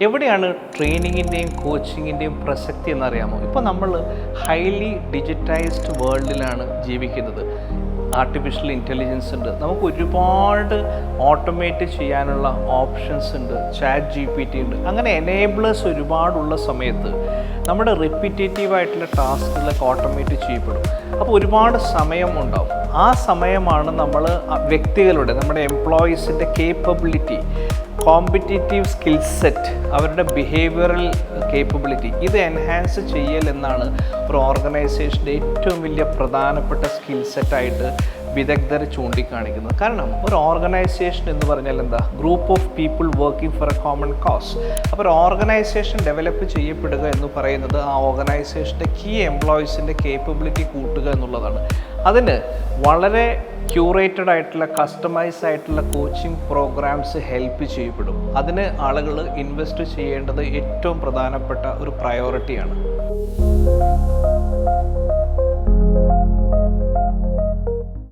എവിടെയാണ് ട്രെയിനിങ്ങിന്റെയും കോച്ചിങ്ങിന്റെയും പ്രസക്തി എന്നറിയാമോ? ഇപ്പോൾ നമ്മൾ ഹൈലി ഡിജിറ്റൈസ്ഡ് വേൾഡിലാണ് ജീവിക്കുന്നത്. ആർട്ടിഫിഷ്യൽ ഇന്റലിജൻസ് ഉണ്ട്. നമുക്ക് ഒരുപാട് ഓട്ടോമേറ്റ് ചെയ്യാനുള്ള ഓപ്ഷൻസ് ഉണ്ട്. ചാറ്റ് ജി പി ടി ഉണ്ട്. അങ്ങനെ എനേബിളേഴ്സ് ഒരുപാടുള്ള സമയത്ത് നമ്മുടെ റിപ്പിറ്റേറ്റീവ് ആയിട്ടുള്ള ടാസ്കുകളൊക്കെ ഓട്ടോമേറ്റ് ചെയ്യപ്പെടും. അപ്പോൾ ഒരുപാട് സമയം ഉണ്ടാവും. ആ സമയമാണ് നമ്മൾ വ്യക്തികളുടെ നമ്മുടെ എംപ്ലോയീസിന്റെ കേപ്പബിലിറ്റി കോമ്പറ്റേറ്റീവ് സ്കിൽ സെറ്റ് അവരുടെ ബിഹേവിയറൽ കേപ്പബിലിറ്റി ഇത് എൻഹാൻസ് ചെയ്യൽ എന്നാണ് ഒരു ഓർഗനൈസേഷന്റെ ഏറ്റവും വലിയ പ്രധാനപ്പെട്ട സ്കിൽ സെറ്റായിട്ട് വിദഗ്ധർ ചൂണ്ടിക്കാണിക്കുന്നത്. കാരണം ഒരു ഓർഗനൈസേഷൻ എന്ന് പറഞ്ഞാൽ എന്താ? Group of people working for a common cause അപ്പോൾ ഒരു ഓർഗനൈസേഷൻ ഡെവലപ്പ് ചെയ്യപ്പെടുക എന്ന് പറയുന്നത് ആ ഓർഗനൈസേഷന്റെ കീ എംപ്ലോയീസിന്റെ കേപ്പബിലിറ്റി കൂട്ടുക എന്നുള്ളതാണ്. അതിന് വളരെ ക്യൂറേറ്റഡ് ആയിട്ടുള്ള കസ്റ്റമൈസ് ആയിട്ടുള്ള കോച്ചിങ് പ്രോഗ്രാംസ് ഹെൽപ്പ് ചെയ്യപ്പെടും. അതിന് ആളുകൾ ഇൻവെസ്റ്റ് ചെയ്യേണ്ടത് ഏറ്റവും പ്രധാനപ്പെട്ട ഒരു പ്രയോറിറ്റിയാണ്